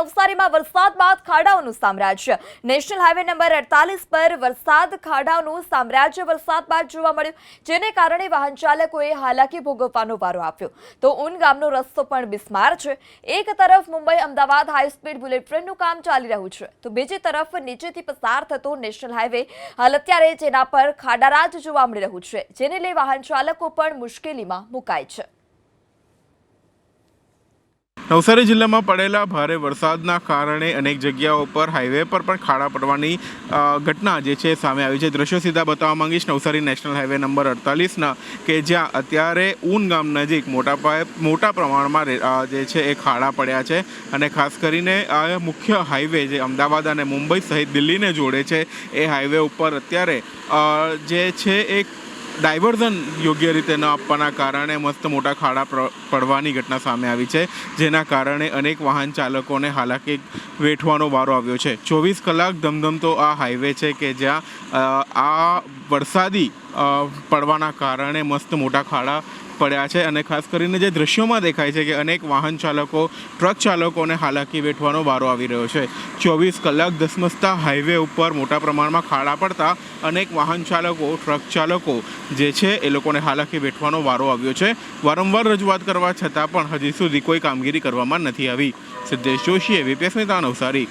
નવસારીમાં વરસાદ બાદ ખાડાઓનું સામ્રાજ્ય. નેશનલ હાઈવે નંબર અડતાલીસ પર વરસાદ, ખાડાઓનું સામ્રાજ્ય વરસાદ બાદ જોવા મળ્યું. જેને કારણે વાહન ચાલકોએ હાલાકી ભોગવવાનો વારો આપ્યો. તો ઉન ગામનો રસ્તો પણ બિસ્માર છે. એક તરફ Mumbai, Ahmedabad high speed bullet ટ્રેનનું કામ ચાલી રહ્યું છે. તો બીજી તરફ નીચેથી પસાર થતો નેશનલ હાઈવે હાલ અત્યારે જેના પર ખાડારાજ જોવા મળી રહ્યું છે. જેને લઈ વાહન ચાલકો પણ મુશ્કેલીમાં મુકાય છે. નવસારી જિલ્લામાં પડેલા ભારે વરસાદના કારણે અનેક જગ્યાઓ પર હાઈવે પર પણ ખાડા પડવાની ઘટના જે છે સામે આવી છે. દ્રશ્યો સીધા બતાવવા માંગીશ. નવસારી નેશનલ હાઈવે નંબર અડતાલીસના કે જ્યાં અત્યારે ઊન ગામ નજીક મોટા પાયે, મોટા પ્રમાણમાં જે છે એ ખાડા પડ્યા છે. અને ખાસ કરીને આ મુખ્ય હાઈવે જે અમદાવાદ અને મુંબઈ સહિત દિલ્હીને જોડે છે, એ હાઈવે ઉપર અત્યારે જે છે એક ડાયવર્ઝન યોગ્ય રીતે ન આપવાના કારણે મસ્ત મોટા ખાડા પડવાની ઘટના સામે આવી છે, જેના કારણે અનેક વાહન ચાલકોને હાલાકી વેઠવાનો વારો આવ્યો છે. ચોવીસ કલાક ધમધમતો આ હાઈવે છે કે જ્યાં આ વરસાદી પડવાના કારણે મસ્ત મોટા ખાડા પડ્યા છે અને ખાસ કરીને જે દ્રશ્યોમાં દેખાય છે કે અનેક વાહન ચાલકો, ટ્રક ચાલકોને હાલાકી વેઠવાનો વારો આવી રહ્યો છે. ચોવીસ કલાક ધસમસતા હાઈવે ઉપર મોટા પ્રમાણમાં ખાડા પડતા અનેક વાહન ચાલકો, ટ્રક ચાલકો જે છે એ લોકોને હાલાકી વેઠવાનો વારો આવ્યો છે. વારંવાર રજૂઆત કરવા છતાં પણ હજી સુધી કોઈ કામગીરી કરવામાં નથી આવી. સિદ્ધેશ જોશીએ વીપીએસ નેતા નવસારી.